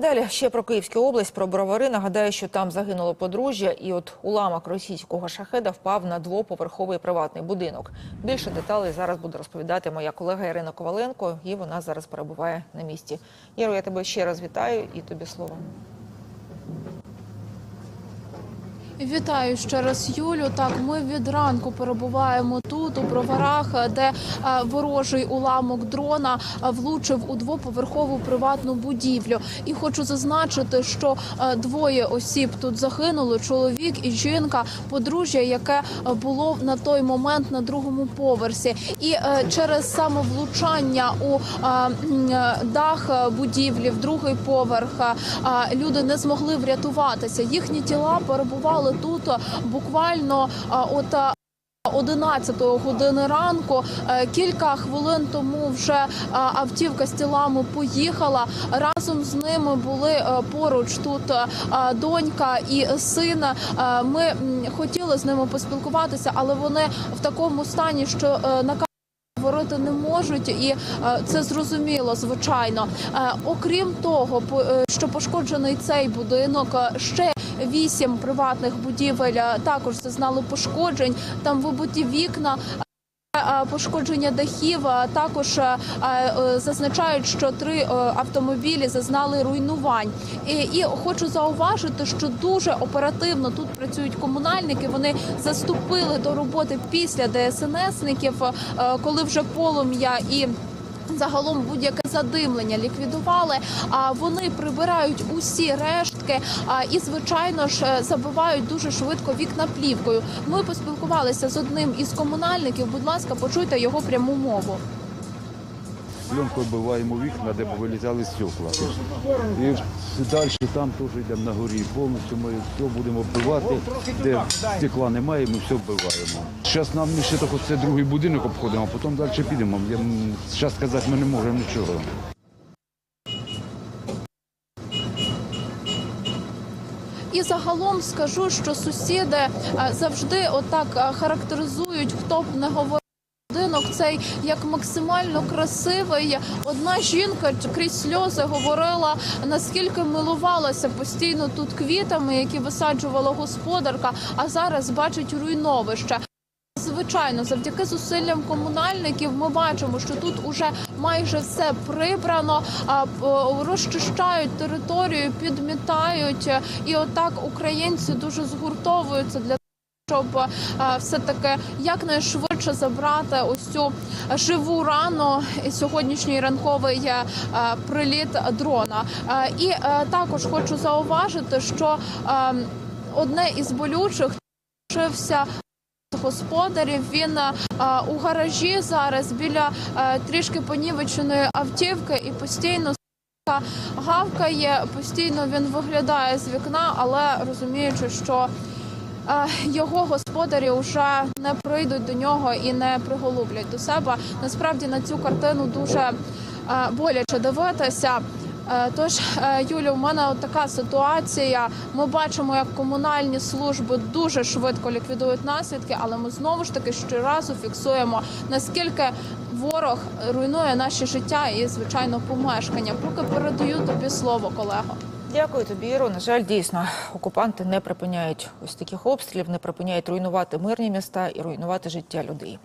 Далі ще про Київську область, про бровари. Нагадаю, що там загинуло подружжя, і от уламок російського шахеда впав на двоповерховий приватний будинок. Більше деталей зараз буде розповідати моя колега Ірина Коваленко, і вона зараз перебуває на місці. Іро, я тебе ще раз вітаю і тобі слово. Вітаю ще раз, Юлю. Так, ми від ранку перебуваємо тут, у броварах, де е, ворожий уламок дрона е, влучив у двоповерхову приватну будівлю. І хочу зазначити, що е, двоє осіб тут загинули: чоловік і жінка, подружжя, яке було на той момент на другому поверсі. І через самовлучання у е, м, е, дах будівлі, в другий поверх, люди не змогли врятуватися. Їхні тіла перебували тут е, буквально е, от. е, 11 години ранку Е, кілька хвилин тому вже е, автівка з тілами поїхала. Разом з ними були е, поруч тут е, донька і син. Е, Ми хотіли з ними поспілкуватися, але вони в такому стані, що е, на говорити не можуть, і е, це зрозуміло, звичайно. Е, окрім того, е, що пошкоджений цей будинок, е, ще вісім приватних будівель е, також зазнали пошкоджень. Там вибиті вікна. е, Пошкодження дахів е, також е, е, зазначають, що три е, автомобілі зазнали руйнувань. І, і хочу зауважити, що дуже оперативно тут працюють комунальники. Вони заступили до роботи після ДСНСників, е, коли вже полум'я і. Загалом будь-яке задимлення ліквідували. А вони прибирають усі рештки і, звичайно ж, е, забивають дуже швидко вікна плівкою. Ми поспілкувалися з одним із комунальників. Будь ласка, почуйте його пряму мову. Пленкою биваємо вікна, де вилізали стекла. І далі там теж йдемо на горі. Повністю ми все будемо вбивати, де стекла немає, ми все вбиваємо. Зараз нам ще так оце другий будинок обходимо, а потім далі підемо. Зараз сказати ми не можемо нічого. І загалом скажу, що сусіди е, завжди отак е, характеризують, хто б не говорив. Будинок цей як максимально красивий. Одна жінка крізь сльози говорила, наскільки милувалася постійно тут квітами, які висаджувала господарка, а зараз бачить руйновище. Звичайно, завдяки зусиллям комунальників ми бачимо, що тут уже майже все прибрано, розчищають територію, підмітають, і отак українці дуже згуртовуються для. Щоб е, все таки якнайшвидше забрати ось цю живу рану і сьогоднішній ранковий е, приліт дрона. Е, І також хочу зауважити, що одне із болючих лишився господарів. Він у гаражі зараз біля трішки понівеченої автівки і постійно гавкає. Постійно він виглядає з вікна, але розуміючи, що його господарі вже не прийдуть до нього і не приголублять до себе. Насправді на цю картину дуже е, боляче дивитися. Е, Тож, е, Юлю, у мене от така ситуація. Ми бачимо, як комунальні служби дуже швидко ліквідують наслідки, але ми знову ж таки щоразу фіксуємо наскільки ворог руйнує наше життя і звичайно помешкання. Поки передаю тобі слово, колего. Дякую тобі, Іро. На жаль, дійсно, окупанти не припиняють ось таких обстрілів, не припиняють руйнувати мирні міста і руйнувати життя людей.